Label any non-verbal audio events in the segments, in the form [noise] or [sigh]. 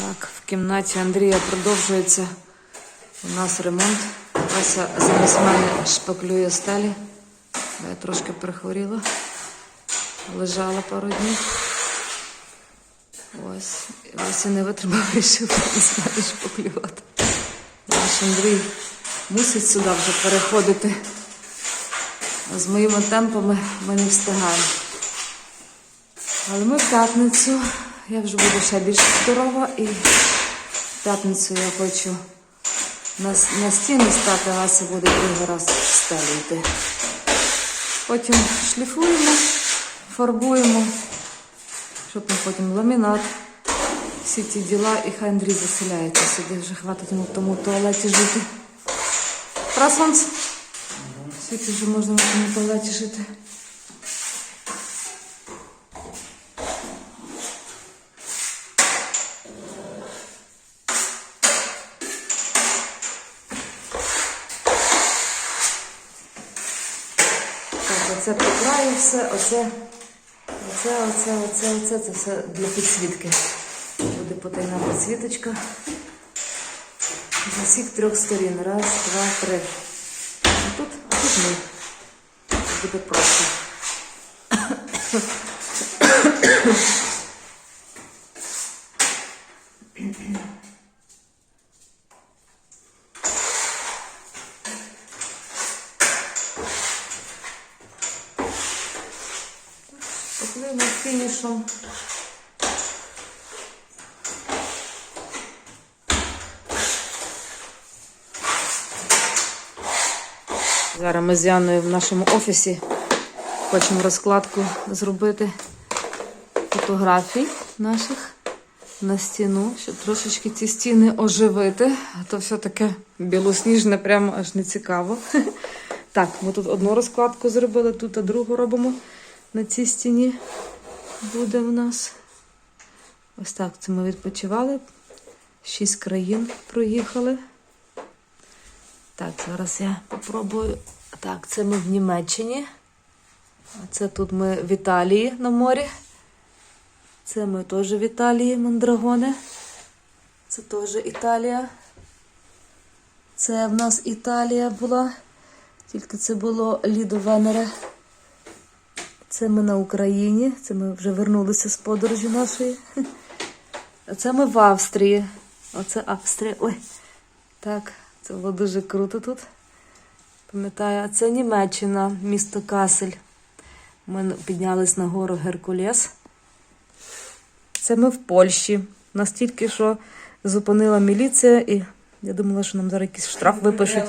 Так, в кімнаті Андрія продовжується у нас ремонт. Вася замість мене шпаклює стелі. Я трошки прихворіла. Лежала пару днів. Ось. І Вася не витримав, [laughs] вирішив мене шпаклювати. Наш Андрій мусить сюди вже переходити. З моїми темпами ми не встигаємо. Але ми в п'ятницю. Я вже буду ще більш здорова і в п'ятницю я хочу на, на стіни стати, Вася буде другий раз йти. Потім шліфуємо, фарбуємо, щоб ми потім ламінат, всі ті діла, і хай Андрій заселяється сюди, вже хватить йому в тому туалеті жити. Раз сонце. Скільки вже можна в тому туалеті жити? Так, оце по все, оце, оце, оце, оце, оце, це все для підсвітки. Буде потайна підсвіточка. З усіх трьох сторін. Раз, два, три. А тут, а тут ми. Буде просто. Ми в нашому офісі хочемо розкладку зробити фотографій наших на стіну, щоб трошечки ці стіни оживити. А то все таке білосніжне, прямо аж не цікаво. [laughs] Так, ми тут одну розкладку зробили, тут а другу робимо на цій стіні. Буде в нас. Ось так це ми відпочивали. Шість країн проїхали. Так, зараз я попробую. Так, це ми в Німеччині. Це тут ми в Італії на морі. Це ми теж в Італії, мандрагони. Це теж Італія. Це в нас Італія була. Тільки це було Лідо Венере. Це ми на Україні. Це ми вже вернулися з подорожі нашої. А це ми в Австрії. Оце Австрія. Ой. Так, це було дуже круто тут. Пам'ятаю, а це Німеччина, місто Касель. Ми піднялись на гору Геркулес. Це ми в Польщі. Нас тільки що зупинила міліція, і я думала, що нам зараз якийсь штраф випишуть.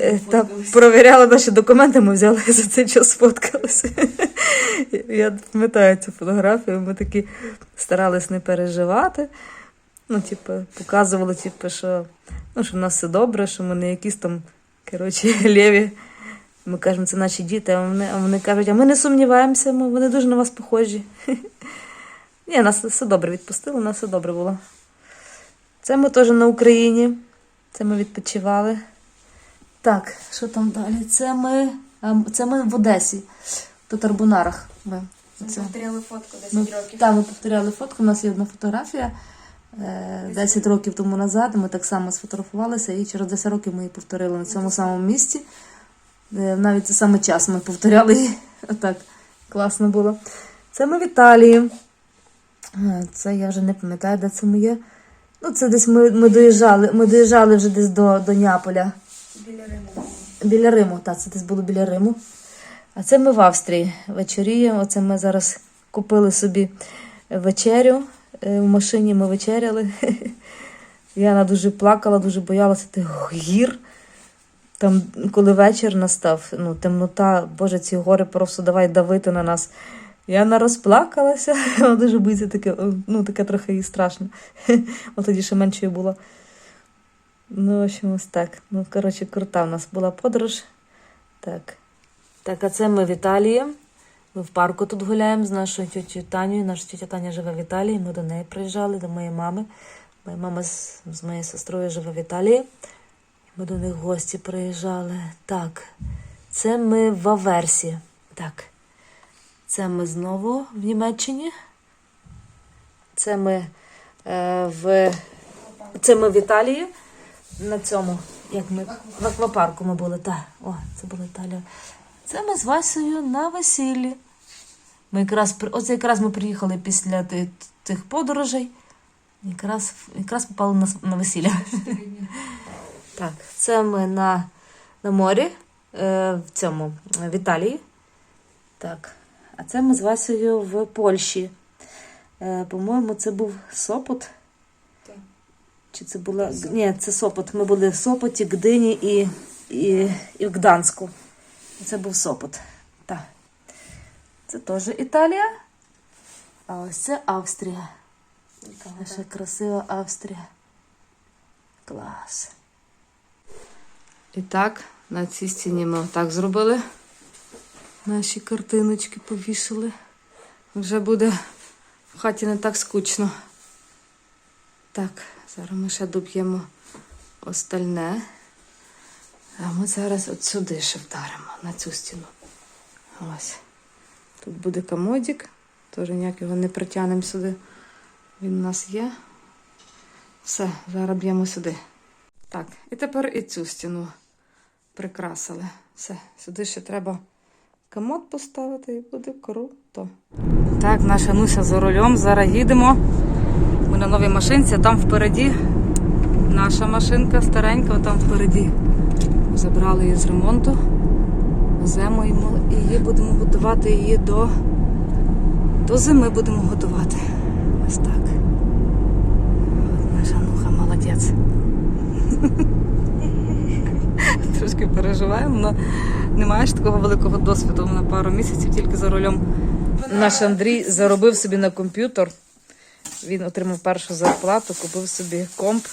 Е, Та провіряли наші документи, ми взяли [laughs] за цей час сфоткалися. [laughs] Я пам'ятаю цю фотографію, ми такі старались не переживати. Ну, типу, показували, типу, що, ну, що в нас все добре, що ми не якісь там, коротше, [laughs] лєві. Ми кажемо, це наші діти, а вони, а вони кажуть, а ми не сумніваємося, ми, вони дуже на вас похожі. [laughs] Ні, нас все добре відпустили, нас все добре було. Це ми теж на Україні. Це ми відпочивали. Так, що там далі? Це ми, це ми в Одесі, в Тарбунарах. Ми. Це. Повторяли фотку 10 Ми, років. так, ми повторяли фотку. У нас є одна фотографія. Е, 10 років тому назад ми так само сфотографувалися, і через 10 років ми її повторили на цьому самому місці. Е, Навіть цей самий час ми повторяли її. [laughs] Отак. Класно було. Це ми в Італії. Е, Це я вже не пам'ятаю, де це ми є. Ну, це десь ми, ми доїжджали. Ми доїжджали вже десь до, до Неаполя. Біля Риму. Біля Риму, так, це десь було біля Риму. А це ми в Австрії вечоріємо. Оце ми зараз купили собі вечерю. Е, В машині ми вечеряли. [laughs] Яна дуже плакала, дуже боялася тих гір. Там, коли вечір настав, ну, темнота, Боже, ці гори просто давай давити на нас. Яна розплакалася, [laughs] вона дуже боїться таке, ну, таке трохи їй страшно. [laughs] От тоді ще меншою було. Ну, в общем, ось так. Ну, коротше, крута в нас була подорож. Так. Так, а це ми в Італії. Ми в парку тут гуляємо з нашою тітю Танею. Наша тітя Таня живе в Італії. Ми до неї приїжджали, до моєї мами. Моя мама з, з моєю сестрою живе в Італії. Ми до них в гості приїжджали. Так, це ми в Аверсі. Так. Це ми знову в Німеччині. Це ми е, в це ми в Італії. На цьому, як ми в аквапарку ми були. Так, о, це була Італія. Це ми з Васею на весіллі. Ми якраз оце якраз ми приїхали після тих подорожей. Якраз, якраз попали на, на весілля. [laughs] Так, це ми на, на морі е, в цьому в Італії. Так. А це ми з Васею в Польщі. Е, по-моєму, це був Сопот. Так. Чи це була. Ні, це Сопот. Ми були в Сопоті, Гдині і, і, і в Гданську. Це був Сопот. Це теж Італія. А ось це Австрія. Наша красива Австрія. Клас. І так, на цій стіні ми так зробили. Наші картиночки повішали. Вже буде в хаті не так скучно. Так, зараз ми ще доб'ємо остальне. А ми зараз от сюди ще вдаримо, на цю стіну. Ось. Тут буде комодик. Теж ніяк його не притягнемо сюди. Він у нас є. Все, зараз б'ємо сюди. Так, і тепер і цю стіну прикрасили. Все, сюди ще треба комод поставити і буде круто. Так, наша Нуся за рулем. Зараз їдемо. Ми на новій машинці, там впереді наша машинка старенька, там впереді. Забрали її з ремонту. І її будемо готувати її до, до зими будемо готувати. Ось так. От наша нуха молодець. [laughs] Трошки переживаємо, але не маєш такого великого досвіду на пару місяців тільки за рулем. Наш Андрій заробив собі на комп'ютер. Він отримав першу зарплату, купив собі комп.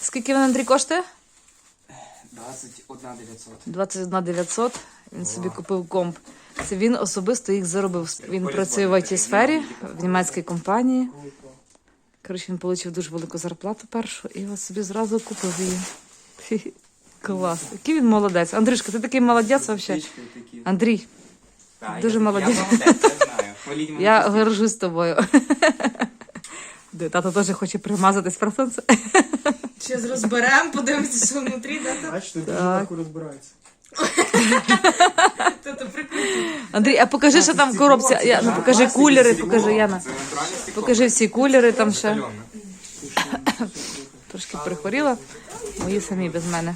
Скільки він Андрій коштує? 21 900. 21 900. Він собі купив комп. Це він особисто їх заробив. Він працює в it сфері в німецькій компанії. Коротше, він отримав дуже велику зарплату першу і от собі зразу купив її. [laughs] Клас. Який він молодець. Андрюшка, ти такий молодець взагалі. Андрій, дуже молодець. Я [laughs] горжусь тобою. [laughs] Тато теж хоче примазатись про сонце. Зараз розберемо, подивимося, що внутрі, да, там. Бачите, дуже Так. легко розбирається. [laughs] Тобто. Андрій, а покажи, що там в коробці. Я, ну, покажи кулери, покажи Яна. Покажи всі кулери там ще. Трошки прихворіла. Мої самі без мене.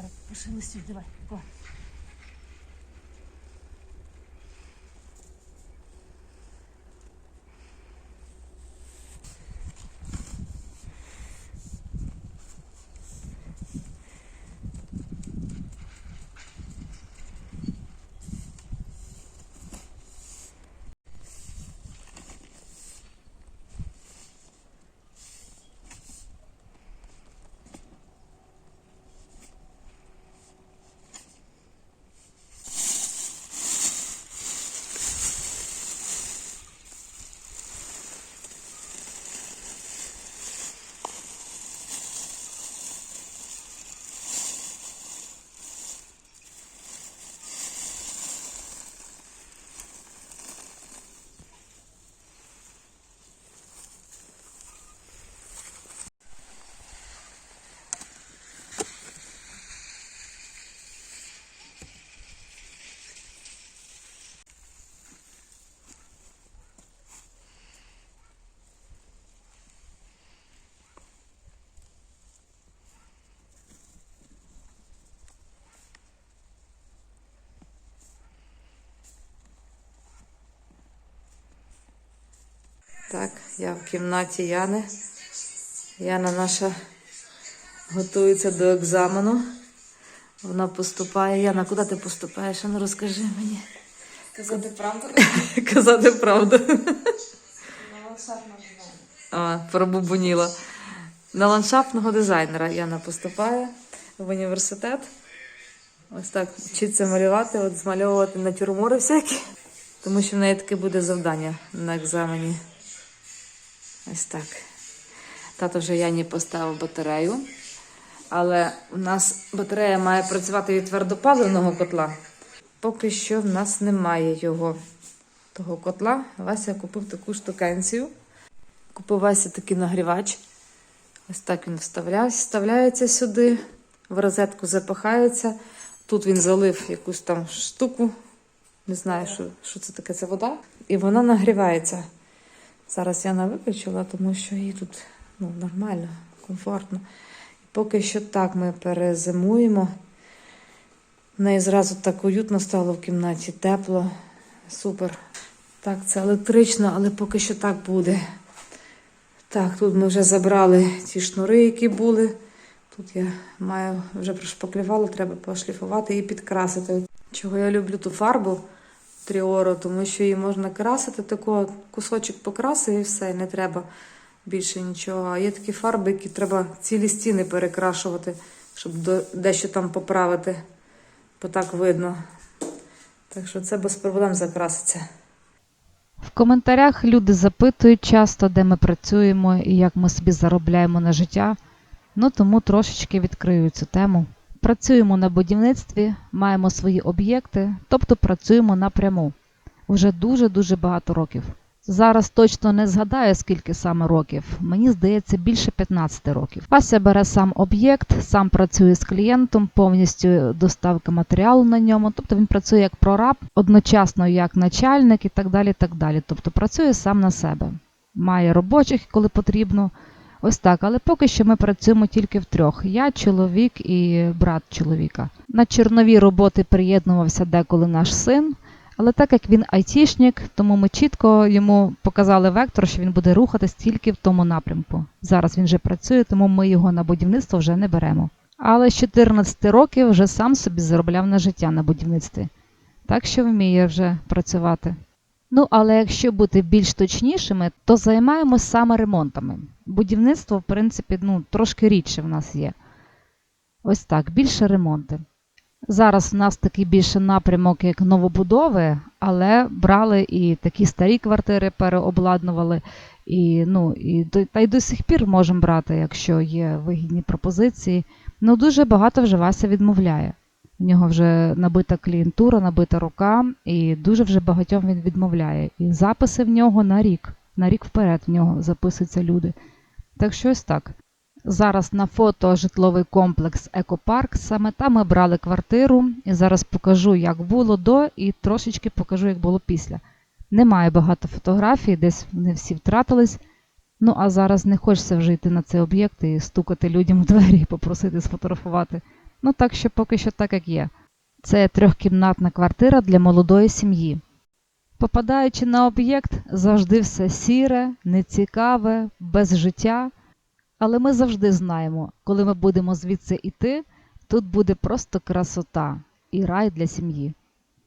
Зараз сюди, давай. Так, я в кімнаті Яни. Яна наша готується до екзамену. Вона поступає. Яна, куди ти поступаєш? А Ну розкажи мені. Казати правду. [laughs] Казати правду. На ландшафтна дизайн. А, пробубоніла. На ландшафтного дизайнера Яна поступає в університет. Ось так вчиться малювати, от змальовувати натюрмори всякі. Тому що в неї таке буде завдання на екзамені. Ось так. Тато вже Яні поставив батарею. Але у нас батарея має працювати від твердопаливного котла. Поки що в нас немає його того котла. Вася купив таку штукенцію. Купив Вася такий нагрівач. Ось так він вставляє, вставляється сюди, в розетку запихається. Тут він залив якусь там штуку. Не знаю, що, що це таке, це вода. І вона нагрівається. Зараз я не виключила, тому що їй тут ну, нормально, комфортно. Поки що так ми перезимуємо. В неї зразу так уютно стало в кімнаті, тепло, супер. Так, це електрично, але поки що так буде. Так, тут ми вже забрали ті шнури, які були. Тут я маю вже прошпаклювала, треба пошліфувати і підкрасити. Чого я люблю ту фарбу тріору, тому що її можна красити, тако кусочок покрасив і все, не треба більше нічого. Є такі фарби, які треба цілі стіни перекрашувати, щоб дещо там поправити, бо так видно. Так що це без проблем закраситься. В коментарях люди запитують часто, де ми працюємо і як ми собі заробляємо на життя. Ну тому трошечки відкрию цю тему. Працюємо на будівництві, маємо свої об'єкти, тобто працюємо напряму. Уже дуже-дуже багато років. Зараз точно не згадаю, скільки саме років. Мені здається, більше 15 років. Вася бере сам об'єкт, сам працює з клієнтом, повністю доставка матеріалу на ньому. Тобто він працює як прораб, одночасно як начальник і так далі. так далі. Тобто працює сам на себе. Має робочих, коли потрібно. Ось так, але поки що ми працюємо тільки втрьох: я, чоловік і брат чоловіка. На чернові роботи приєднувався деколи наш син. Але так як він айтішник, тому ми чітко йому показали вектор, що він буде рухатись тільки в тому напрямку. Зараз він вже працює, тому ми його на будівництво вже не беремо. Але з 14 років вже сам собі заробляв на життя на будівництві, так що вміє вже працювати. Ну, але якщо бути більш точнішими, то займаємось саме ремонтами. Будівництво, в принципі, ну, трошки рідше в нас є. Ось так, більше ремонти. Зараз в нас такий більше напрямок, як новобудови, але брали і такі старі квартири переобладнували. І, ну, і, та й до сих пір можемо брати, якщо є вигідні пропозиції. Ну, дуже багато вже Вася відмовляє. У нього вже набита клієнтура, набита рука, і дуже вже багатьом він відмовляє. І записи в нього на рік. На рік вперед в нього записуються люди. Так що так. Зараз на фото житловий комплекс Екопарк. Саме там ми брали квартиру. І зараз покажу, як було до, і трошечки покажу, як було після. Немає багато фотографій, десь вони всі втратились. Ну а зараз не хочеться вже йти на цей об'єкт і стукати людям в двері і [laughs] попросити сфотографувати. Ну так що поки що так, як є. Це трьохкімнатна квартира для молодої сім'ї. Попадаючи на об'єкт, завжди все сіре, нецікаве, без життя. Але ми завжди знаємо, коли ми будемо звідси йти, тут буде просто красота і рай для сім'ї.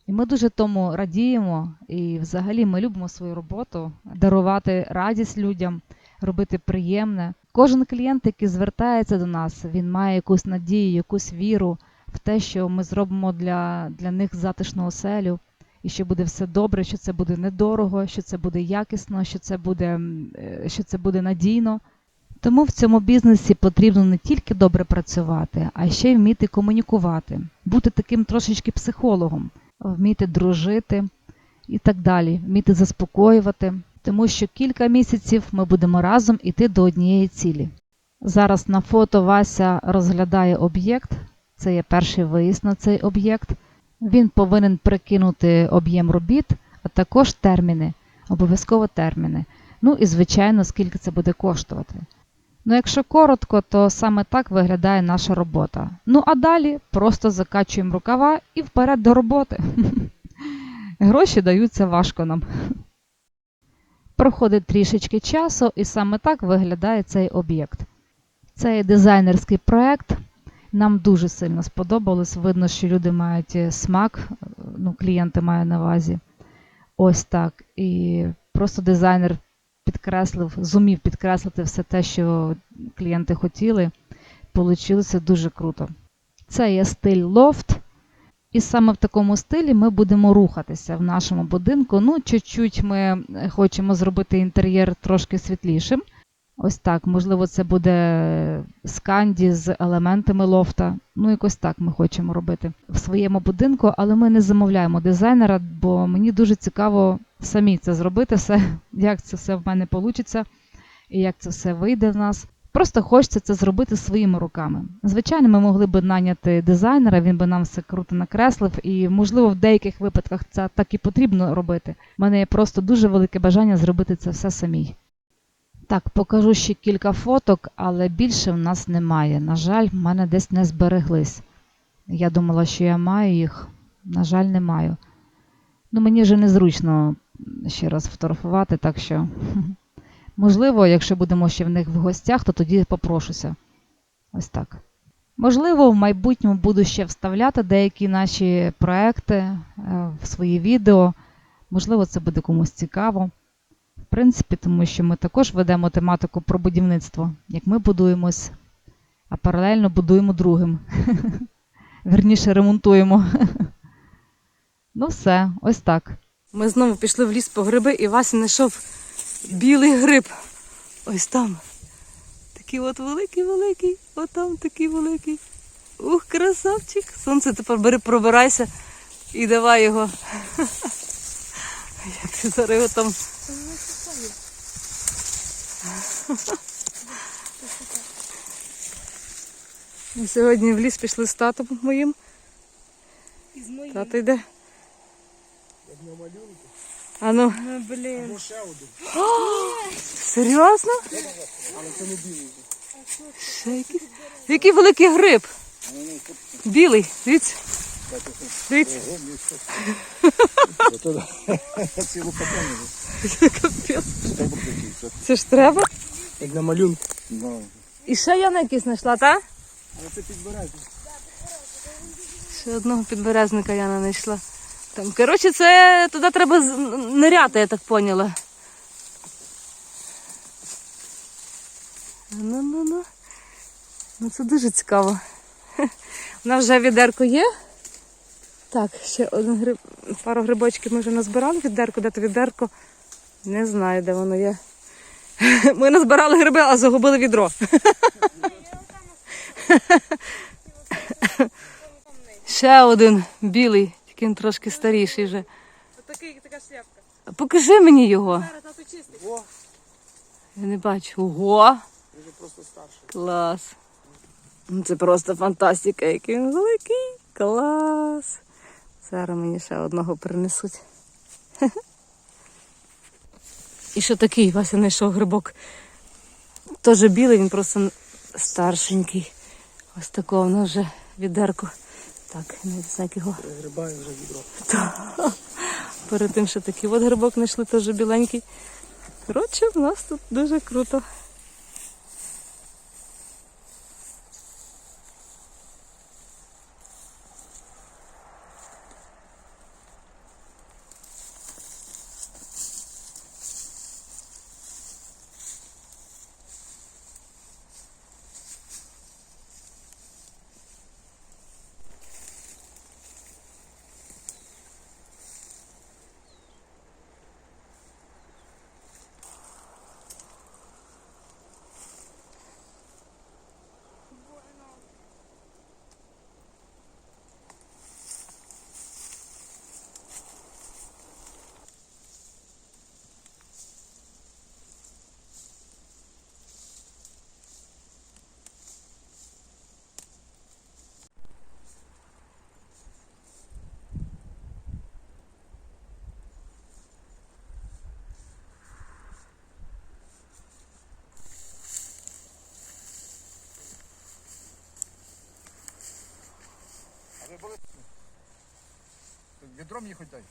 І ми дуже тому радіємо, і взагалі ми любимо свою роботу, дарувати радість людям, робити приємне. Кожен клієнт, який звертається до нас, він має якусь надію, якусь віру в те, що ми зробимо для, для них затишну оселю, і що буде все добре, що це буде недорого, що це буде якісно, що це буде, е, що це буде надійно. Тому в цьому бізнесі потрібно не тільки добре працювати, а ще й вміти комунікувати, бути таким трошечки психологом, вміти дружити і так далі, вміти заспокоювати, тому що кілька місяців ми будемо разом іти до однієї цілі. Зараз на фото Вася розглядає об'єкт, це є перший виїзд на цей об'єкт. Він повинен прикинути об'єм робіт, а також терміни, обов'язково терміни. Ну і звичайно, скільки це буде коштувати. Ну, якщо коротко, то саме так виглядає наша робота. Ну а далі просто закачуємо рукава і вперед до роботи. [laughs] Гроші даються важко нам. Проходить трішечки часу, і саме так виглядає цей об'єкт. Це є дизайнерський проект. Нам дуже сильно сподобалось. Видно, що люди мають е, смак, е, ну, клієнти мають на увазі. Ось так. І просто дизайнер підкреслив, зумів підкреслити все те, що клієнти хотіли. Получилося дуже круто. Це є стиль лофт. І саме в такому стилі ми будемо рухатися в нашому будинку. Ну, чуть-чуть ми е, хочемо зробити інтер'єр трошки світлішим. Ось так, можливо, це буде сканді з елементами лофта. Ну, якось так ми хочемо робити в своєму будинку, але ми не замовляємо дизайнера, бо мені дуже цікаво самі це зробити, все, [laughs] як це все в мене вийде і як це все вийде в нас. Просто хочеться це зробити своїми руками. Звичайно, ми могли б наняти дизайнера, він би нам все круто накреслив, і можливо в деяких випадках це так і потрібно робити. У мене є просто дуже велике бажання зробити це все самій. Так, покажу ще кілька фоток, але більше в нас немає. На жаль, в мене десь не збереглись. Я думала, що я маю їх. На жаль, не маю. Ну, мені вже незручно ще раз фотографувати, так що, [laughs] можливо, якщо будемо ще в них в гостях, то тоді попрошуся. Ось так. Можливо, в майбутньому буду ще вставляти деякі наші проекти е, в свої відео. Можливо, це буде комусь цікаво. В принципі, тому що ми також ведемо тематику про будівництво, як ми будуємось, а паралельно будуємо другим. [laughs] Верніше ремонтуємо. [laughs] Ну, все, ось так. Ми знову пішли в ліс по гриби, і Вася знайшов білий гриб. Ось там. Такий от великий-великий, от там такий великий. Ух, красавчик. Сонце тепер бери, пробирайся і давай його. [laughs] Як ти зараз його там. Ми сьогодні в ліс пішли з татом моїм. Тато йде. А ну, Ну, блін. серйозно? Але це не білий. Ще який, який великий гриб. Білий, дивіться. Дивіться. Цілу пакетину. Капець. Це ж треба. Як на малюнку. І ще я на якийсь знайшла, так? але це підбирайте. Ще одного підберезника я не знайшла. Там, коротше, це туди треба ниряти, я так поняла. Ну, ну, ну. Ну це дуже цікаво. [laughs] У нас вже відерко є. Так, ще один гриб, пару грибочків ми вже назбирали відерко, де то відерко. Не знаю, де воно є. [laughs] Ми назбирали гриби, а загубили відро. [laughs] Ще один білий, він трошки старіший вже. Отакий, така шляпка. Покажи мені його. Зараз чистий. Я не бачу. Ого! Він вже просто старший. Клас. Ну, Це просто фантастика, який він великий. Клас. Зараз мені ще одного принесуть. І що такий Вася знайшов грибок. Теж білий, він просто старшенький. Ось такого воно вже відерко. Так, не знаю, як його. Грибає вже відро. Перед тим, що такий от грибок знайшли, теж біленький. Коротше, в нас тут дуже круто. А ви були? Відро мені хоч дай.